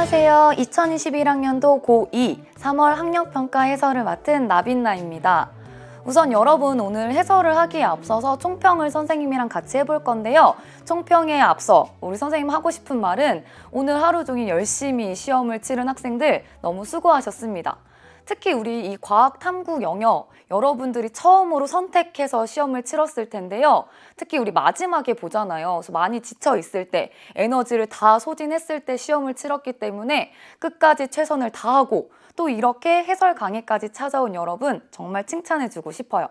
안녕하세요. 2021학년도 고2 3월 학력평가 해설을 맡은 나빈나입니다. 우선 여러분 오늘 해설을 하기에 앞서서 총평을 선생님이랑 같이 해볼 건데요. 총평에 앞서 우리 선생님 하고 싶은 말은 오늘 하루 종일 열심히 시험을 치른 학생들 너무 수고하셨습니다. 특히 우리 이 과학 탐구 영역 여러분들이 처음으로 선택해서 시험을 치렀을 텐데요. 특히 우리 마지막에 보잖아요. 그래서 많이 지쳐 있을 때 에너지를 다 소진했을 때 시험을 치렀기 때문에 끝까지 최선을 다하고 또 이렇게 해설 강의까지 찾아온 여러분 정말 칭찬해주고 싶어요.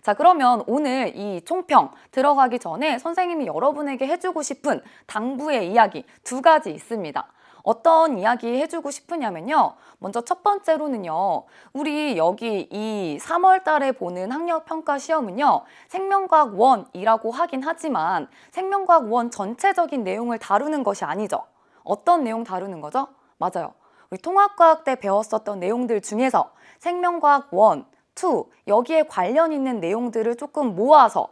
자, 그러면 오늘 이 총평 들어가기 전에 선생님이 여러분에게 해주고 싶은 당부의 이야기 두 가지 있습니다. 어떤 이야기 해주고 싶으냐면요. 먼저 첫 번째로는요. 우리 여기 이 3월 달에 보는 학력평가 시험은요. 생명과학 1이라고 하긴 하지만 생명과학 1 전체적인 내용을 다루는 것이 아니죠. 어떤 내용 다루는 거죠? 맞아요. 우리 통합과학 때 배웠었던 내용들 중에서 생명과학 1, 2 여기에 관련 있는 내용들을 조금 모아서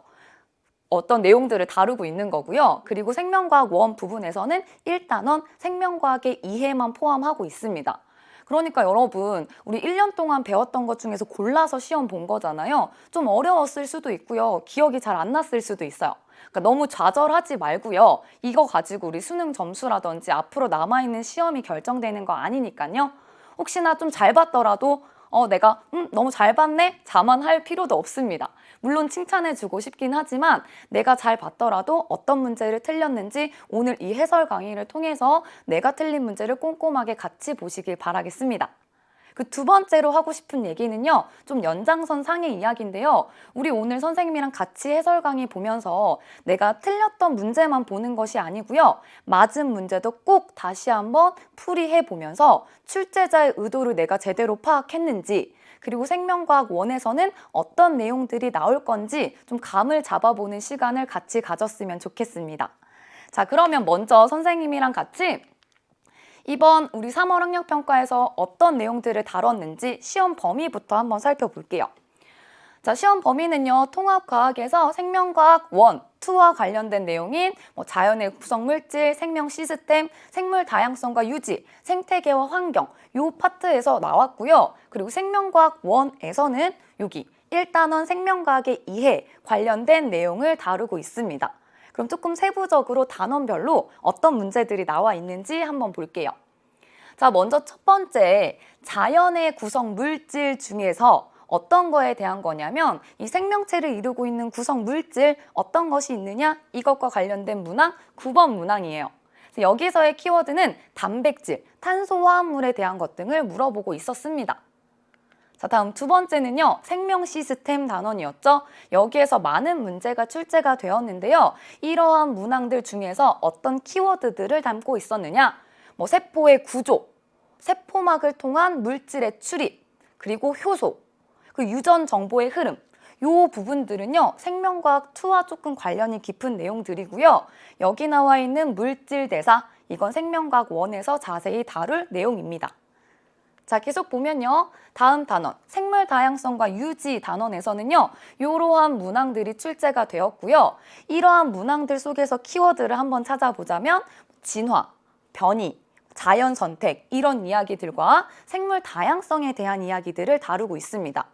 어떤 내용들을 다루고 있는 거고요. 그리고 생명과학 원 부분에서는 1단원 생명과학의 이해만 포함하고 있습니다. 그러니까 여러분, 우리 1년 동안 배웠던 것 중에서 골라서 시험 본 거잖아요. 좀 어려웠을 수도 있고요. 기억이 잘 안 났을 수도 있어요. 그러니까 너무 좌절하지 말고요. 이거 가지고 우리 수능 점수라든지 앞으로 남아있는 시험이 결정되는 거 아니니까요. 혹시나 좀 잘 봤더라도 어, 내가 음, 너무 잘 봤네? 자만할 필요도 없습니다. 물론 칭찬해주고 싶긴 하지만 내가 잘 봤더라도 어떤 문제를 틀렸는지 오늘 이 해설 강의를 통해서 내가 틀린 문제를 꼼꼼하게 같이 보시길 바라겠습니다. 그 두 번째로 하고 싶은 얘기는요, 좀 연장선 상의 이야기인데요. 우리 오늘 선생님이랑 같이 해설 강의 보면서 내가 틀렸던 문제만 보는 것이 아니고요. 맞은 문제도 꼭 다시 한번 풀이해 보면서 출제자의 의도를 내가 제대로 파악했는지, 그리고 생명과학 원에서는 어떤 내용들이 나올 건지 좀 감을 잡아보는 시간을 같이 가졌으면 좋겠습니다. 자, 그러면 먼저 선생님이랑 같이 이번 우리 3월 학력 평가에서 어떤 내용들을 다뤘는지 시험 범위부터 한번 살펴볼게요. 자, 시험 범위는요, 통합과학에서 생명과학 1, 2와 관련된 내용인 뭐 자연의 구성물질, 생명 시스템, 생물 다양성과 유지, 생태계와 환경 요 파트에서 나왔고요. 그리고 생명과학 1에서는 여기 1단원 생명과학의 이해 관련된 내용을 다루고 있습니다. 그럼 조금 세부적으로 단원별로 어떤 문제들이 나와 있는지 한번 볼게요. 자, 먼저 첫 번째, 자연의 구성 물질 중에서 어떤 거에 대한 거냐면 이 생명체를 이루고 있는 구성 물질 어떤 것이 있느냐 이것과 관련된 문항 9번 문항이에요. 여기서의 키워드는 단백질, 탄소화합물에 대한 것 등을 물어보고 있었습니다. 자, 다음 두 번째는요, 생명 시스템 단원이었죠. 여기에서 많은 문제가 출제가 되었는데요. 이러한 문항들 중에서 어떤 키워드들을 담고 있었느냐? 뭐, 세포의 구조, 세포막을 통한 물질의 출입, 그리고 효소, 그 유전 정보의 흐름, 요 부분들은요, 생명과학 2와 조금 관련이 깊은 내용들이고요. 여기 나와 있는 물질 대사, 이건 생명과학 1에서 자세히 다룰 내용입니다. 자, 계속 보면요. 다음 단원, 생물 다양성과 유지 단원에서는요. 이러한 문항들이 출제가 되었고요. 이러한 문항들 속에서 키워드를 한번 찾아보자면 진화, 변이, 자연 선택 이런 이야기들과 생물 다양성에 대한 이야기들을 다루고 있습니다.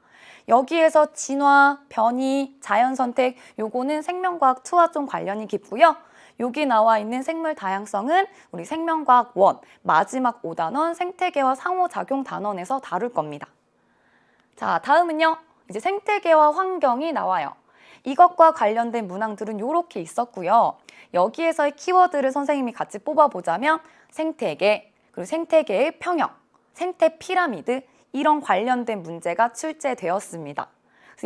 여기에서 진화, 변이, 자연 선택 요거는 생명과학 2와 좀 관련이 깊고요. 여기 나와 있는 생물 다양성은 우리 생명과학 원 마지막 5단원 생태계와 상호작용 단원에서 다룰 겁니다. 자, 다음은요. 이제 생태계와 환경이 나와요. 이것과 관련된 문항들은 이렇게 있었고요. 여기에서의 키워드를 선생님이 같이 뽑아보자면 생태계, 그리고 생태계의 평형, 생태 피라미드 이런 관련된 문제가 출제되었습니다.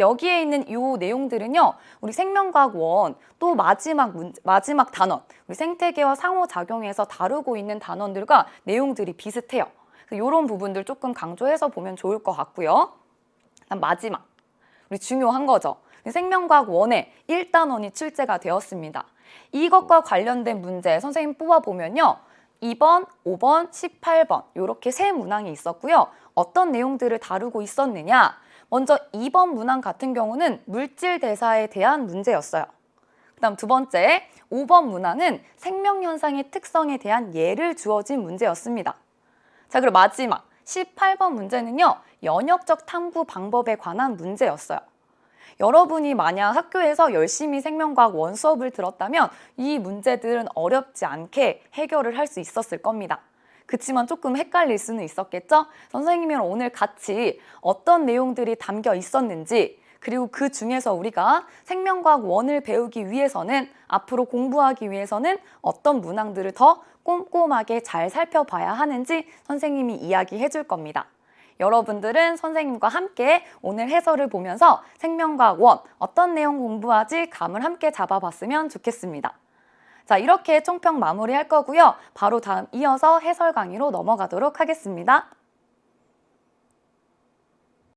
여기에 있는 이 내용들은요, 우리 생명과학 원, 또 마지막 문, 마지막 단원, 우리 생태계와 상호작용에서 다루고 있는 단원들과 내용들이 비슷해요. 이런 부분들 조금 강조해서 보면 좋을 것 같고요. 마지막, 우리 중요한 거죠. 생명과학 원에 1단원이 출제가 되었습니다. 이것과 관련된 문제 선생님 뽑아보면요. 2번, 5번, 18번 이렇게 세 문항이 있었고요. 어떤 내용들을 다루고 있었느냐? 먼저 2번 문항 같은 경우는 물질 대사에 대한 문제였어요. 그다음 두 번째, 5번 문항은 생명 현상의 특성에 대한 예를 주어진 문제였습니다. 자, 그리고 마지막 18번 문제는요. 연역적 탐구 방법에 관한 문제였어요. 여러분이 만약 학교에서 열심히 생명과학 원 수업을 들었다면 이 문제들은 어렵지 않게 해결을 할 수 있었을 겁니다. 그치만 조금 헷갈릴 수는 있었겠죠? 선생님이랑 오늘 같이 어떤 내용들이 담겨 있었는지 그리고 그 중에서 우리가 생명과학 원을 배우기 위해서는 앞으로 공부하기 위해서는 어떤 문항들을 더 꼼꼼하게 잘 살펴봐야 하는지 선생님이 이야기해 줄 겁니다. 여러분들은 선생님과 함께 오늘 해설을 보면서 생명과학 원 어떤 내용 공부하지 감을 함께 잡아봤으면 좋겠습니다. 자, 이렇게 총평 마무리할 거고요. 바로 다음 이어서 해설 강의로 넘어가도록 하겠습니다.